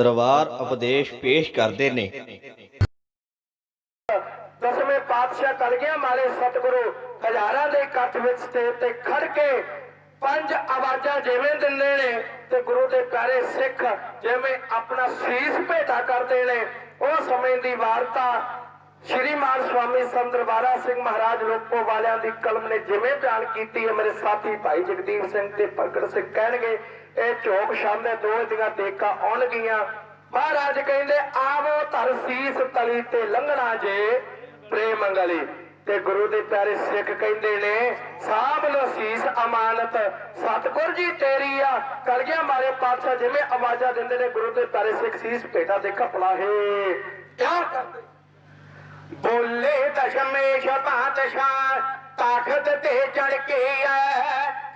ਦਰਬਾਰ ਉਪਦੇਸ਼ ਪੇਸ਼ ਕਰਦੇ ਨੇ। ਦਸਵੇਂ ਪਾਤਸ਼ਾਹ ਕਲਗੀਆਂ ਮਾਲੇ ਸਤਿਗੁਰੂ ਹਜ਼ਾਰਾਂ ਦੇ ਇਕੱਠ ਵਿੱਚ ਸਟੇਜ ਤੇ ਖੜ ਕੇ ਪੰਜ ਆਵਾਜ਼ਾਂ ਜਿਵੇਂ ਦਿੰਦੇ ਨੇ ਤੇ ਗੁਰੂ ਦੇ ਪਿਆਰੇ ਸਿੱਖ ਜਿਵੇਂ ਆਪਣਾ ਸੀਸ ਭੇਟਾ ਕਰਦੇ ਨੇ, ਉਹ ਸਮੇਂ ਦੀ ਵਾਰਤਾ ਸ਼੍ਰੀਮਾਨ ਸਵਾਮੀ ਸੰਤ ਸਿੰਘ ਮਹਾਰਾਜ ਲੋਕੋ ਵਾਲਿਆਂ ਦੀ ਕਲਮ ਨੇ ਜਿਵੇਂ ਬਿਆਨ ਕੀਤੀ ਹੈ, ਮੇਰੇ ਸਾਥੀ ਭਾਈ ਜਗਦੀਪ ਸਿੰਘ ਤੇ ਪ੍ਰਗਟ ਸਿੰਘ ਕਹਿਣਗੇ ਇਹ ਝੋਕ ਸ਼ਾਮੇ ਦੋ ਦੀਆਂ ਦੇਖਾਂ ਆਉਣਗੀਆਂ ਮਹਾਰਾਜ ਕਹਿੰਦੇ, ਆਵੋ ਧਰ ਸੀਸ ਤਲੀ ਤੇ ਲੰਘਣਾ ਜੇ ਪ੍ਰੇਮ ਮੰਗਲੀ ਤੇ ਗੁਰੂ ਦੇ ਪਿਆਰੇ ਸਿੱਖ ਕਹਿੰਦੇ ਨੇ ਸਾਂਭ ਲੋ ਸੀਸ ਅਮਾਨਤ, ਸਤਿਗੁਰ ਜੀ ਤੇਰੀ ਆ। ਕਲਗੀਆਂ ਮਾਰੇ ਪਾਤਸ਼ਾਹ, ਜਿਵੇਂ ਆਵਾਜ਼ਾਂ ਦਿੰਦੇ ਨੇ ਗੁਰੂ ਦੇ ਪਿਆਰੇ ਸਿੱਖ ਸੀਸ ਭੇਟਾ ਦੇ ਕਪੜਾ ਕਿਆ ਕਰਦੇ? ਬੋਲੇ ਦਸ਼ਮੇਸ਼ ਪਾਤਸ਼ਾਹ, ਤਾਕਤ ਤੇ ਚੜ ਕੇ ਐ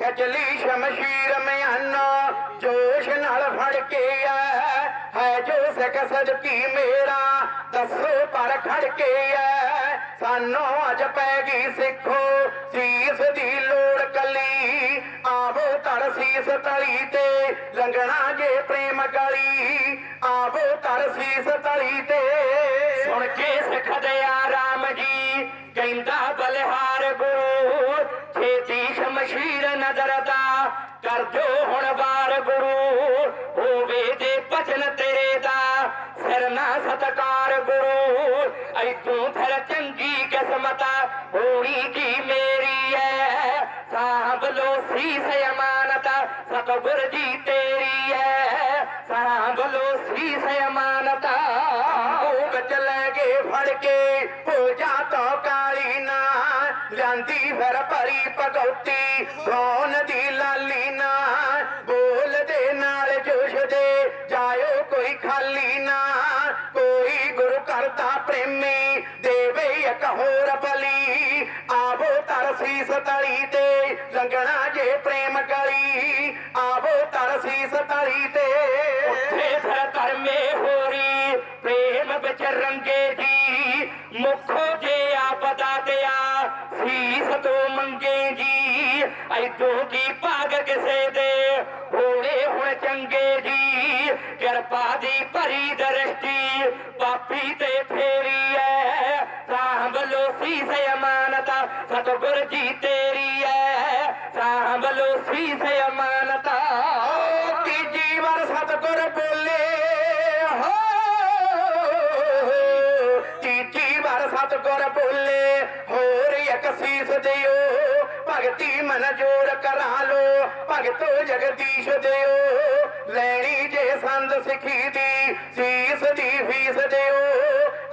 ਖਜਲੀ ਸ਼ਮਸ਼ੀਰ ਮਿਆਨੋ, ਜੋਸ਼ ਨਾਲ ਫੜ ਕੇ ਐ ਹੈ ਜੋ ਸਿੱਖ ਸਦਕੀ ਮੇਰਾ, ਦੱਸੋ ਪਰ ਖੜ ਕੇ ਐ ਸਾਨੂੰ ਅੱਜ ਪੈ ਗਈ ਸਿੱਖੋ, ਸੀਸ ਦੀ ਲੋੜ ਕੱਲੀ। ਆਵੋ ਧਰ ਸੀਸ ਤਲੀ ਤੇ ਲੰਗਣਾ ਜੇ ਪ੍ਰੇਮ ਗਲੀ। ਆਵੋ ਧਰ ਸੀਸ ਤਲੀ ਤੇ। ਸੁਣ ਕੇ ਸਿੱਖ ਦਿਆ ਰਾਮ ਜੀ, ਕਹਿੰਦਾ ਬਲਿਹਾਰ ਕਰ ਜੋ ਹੁਣ ਵਾਰ ਗੁਰੂ, ਹੋਵੇ ਦੇ ਬਚਨ ਤੇਰੇ ਦਾ। ਸਿਰ ਨਾ ਸਤਕਾਰ ਗੁਰੂ ਐ ਤੂੰ ਫਿਰ ਚੰਗੀ ਕਿਸਮਤ ਹੋਣੀ ਕੀ ਮੇਰੀ ਐ। ਸਾਂਭ ਲੋ ਸੀਸ ਅਮਾਨਤ ਸਤਿਗੁਰ ਜੀ ਤੇਰੀ ਐ। ਸਾਂਭ ਲੋ ਸੀਸ ਅਮਾਨਤ ਉਹ ਵਿੱਚ ਲੈ ਕੇ ਫੜ ਕੇ ਜਾ ਤੋ ਕਾਲੀ ਨਾ। ਲਿਆਂਦੀ ਫਿਰ ਭਰੀ ਭਗਉਤੀ। ਸੋਨ ਦੀ ਲਾਲੀ ਨਾ ਬੋਲਦੇ ਨਾਲ ਜੋਸ਼ ਦੇ। ਜਾਇਓ ਕੋਈ ਖਾਲੀ ਨਾ, ਕੋਈ ਗੁਰੂ ਕਰਤਾ ਪ੍ਰੇਮੀ। ਦੇਵੇ ਇੱਕ ਹੋਰ ਬਲੀ। ਆਵੋ ਤਰਸੀਸ ਤਲੀ ਤੇ ਲੰਗਣਾ ਜੇ ਪ੍ਰੇਮ ਗਲੀ। ਆਵੋ ਤਰਸੀਸ ਤਲੀ ਤੇ। ਉੱਥੇ ਫਿਰ ਧਰਮੇ ਹੋਰੀ, ਪ੍ਰੇਮ ਵਿੱਚ ਰੰਗੇ ਜੀ। ਮੁਖੋ ਸੀਸ ਤੋਂ ਮੰਗੇ ਜੀ, ਐਦੋਂ ਕੀ ਭਾਗ ਕਿਸੇ ਦੇ? ਹੋਣੇ ਹੁਣ ਚੰਗੇ ਜੀ, ਕਿਰਪਾ ਦੀ ਭਰੀ ਦ੍ਰਿਸ਼ਟੀ ਪਾਪੀ ਤੇ ਫੇਰੀ ਐ। ਸਾਂਭ ਲੋ ਸੀਸ ਅਮਾਨਤ, ਸਤਿਗੁਰ ਜੀ ਤੇਰੀ ਐ। ਸਾਂਭ ਲੋ ਸੀਸ ਅਮਾਨਤ ਭਗਤੀ ਮਨ ਜੋਰ ਕਰਾ ਲੋ, ਭਗਤੋ ਜਗਦੀਸ਼ ਦਿਓ। ਲੈਣੀ ਜੇ ਸੰਦ ਸਿੱਖੀ ਦੀ, ਸੀਸ ਦੀ ਫੀਸ ਦਿਓ।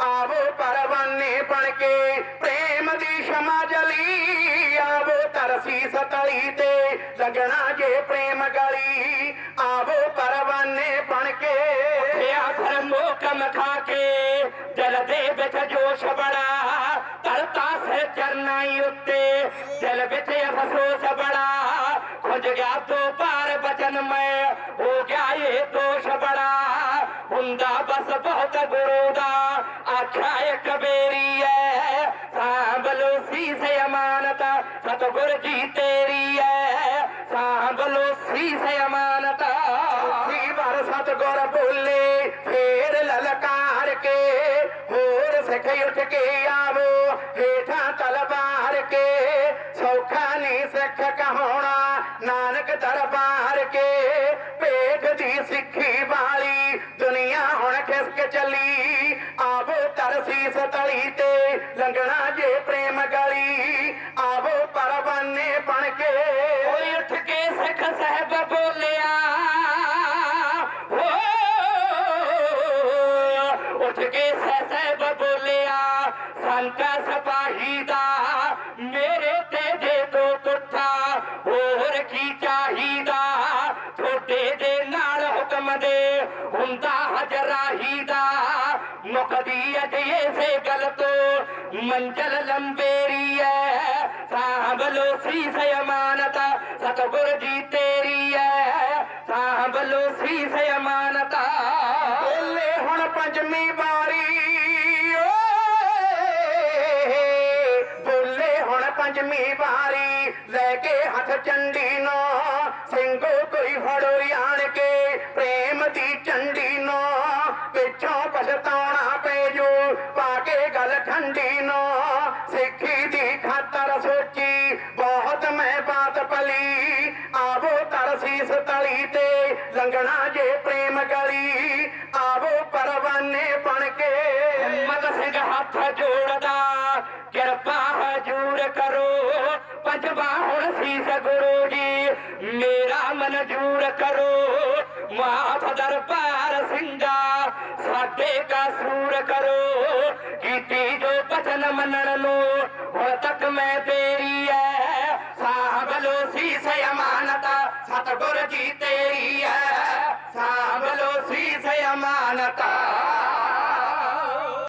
ਆਵੋ ਪਰਵਾਨੇ ਬਣ ਕੇ, ਪ੍ਰੇਮ ਦੀ ਸ਼ਮਾ ਜਲੀ। ਆਵੋ ਤਰਸੀ ਸਤਲੀ ਤੇ, ਲੰਗਣਾ ਜੇ ਪ੍ਰੇਮ ਗਲੀ। ਆਵੋ ਪਰਵਾਨੇ ਬਣ ਕੇ, ਉੱਠਿਆ ਫਿਰ ਮੋਕਮ ਖਾ ਕੇ, ਦਿਲ ਦੇ ਵਿੱਚ ਜੋਸ਼ ਬੜਾ। ਸੇ ਚਰਨਾਈ ਉੱਤੇ। ਦਿਲ ਵਿੱਚ ਅਫਸੋਸ ਬੜਾ ਖੁੱਜ ਗਿਆ ਤੋ ਪਾਰ ਬਚਨ ਮੈਂ। ਹੋ ਗਿਆ ਇਹ ਦੋਸ਼ ਬੜਾ, ਹੁੰਦਾ ਬਸ ਬਹੁਤ ਗੁਰੂ ਦਾ। ਆਖਿਆ ਇੱਕ ਬੇਰੀ ਐ ਸਾਂਭ ਸੀਸ ਅਮਾਨਤ, ਸਤਿਗੁਰ ਜੀ ਤੇਰੀ ਐ। ਸਾਂਭ ਲੋ ਸੀਸ ਅਮਾਨਤ। ਸੀ ਵਾਰ ਸਤਿਗੁਰ ਬੋਲੇ, ਫੇਰ ਲਲਕਾਰ ਕੇ। ਹੋਰ ਸਿੱਖ ਉੱਠ ਕੇ ਆਵੋ ਹੇਠਾਂ ਹੋਣਾ ਕਹਾਉਣਾ ਨਾਨਕ ਦਰਬਾਰ ਕੇ ਭੇਖ ਦੀ ਸਿੱਖੀ ਵਾਲੀ ਦੁਨੀਆ ਹੁਣ ਖਿਸਕ ਚੱਲੀ, ਆਵੋ ਤਰਸੀ ਸਤਲੀ ਮੁਕਦੀ ਅਜੇ ਸੇ ਗਲ ਤੋਂ ਮੰਜ਼ਲ ਲੰਬੇਰੀ ਐ। ਸਾਂਭ ਲੋ ਸੀਸ ਅਮਾਨਤ ਸਤਿਗੁਰ ਜੀ ਤੇਰੀ ਐ। ਸਾਂਭ ਲੋ ਸੀਸ ਅਮਾਨਤ ਬੋਲੇ ਹੁਣ ਪੰਜਵੀਂ ਵਾਰੀ ਓਏ ਬੋਲੇ ਹੁਣ ਪੰਜਵੀਂ ਵਾਰੀ ਲੈ ਕੇ ਹੱਥ ਚੰਡੀ ਨੂੰ। ਸਿੰਘੋ ਕੋਈ ਫੜੋ ਆਣ ਕੇ, ਪ੍ਰੇਮ ਦੀ ਚੰਡੀ ਨੂੰ। ਅਸੀਸ ਤੇ ਲੰਗਣਾ ਜੇ ਪ੍ਰੇਮ ਗਲੀ, ਆਵੋ ਪਰਵਾਨੇ ਬਣ ਕੇ। ਹਿੰਮਤ ਸਿੰਘ ਹੱਥ ਜੋੜਦਾ, ਕਿਰਪਾ ਹਜੂਰ ਕਰੋ। ਪੰਜਵਾ ਹੁਣ ਸੀਸ ਗੁਰੂ ਜੀ, ਮੇਰਾ ਮਨਜੂਰ ਕਰੋ। ਮਾਥ ਦਰਬਾਰ ਸਿੰਘਾ, ਸਾਡੇ ਕਸੂਰ ਕਰੋ। ਕੀਤੀ ਜੋ ਬਚਨ ਮੰਨਣ ਨੂੰ, ਹੁਣ ਤੱਕ ਮੈਂ ਤੇਰੀ ਸਤਗੁਰ ਜੀ ਤੇਰੀ ਹੈ।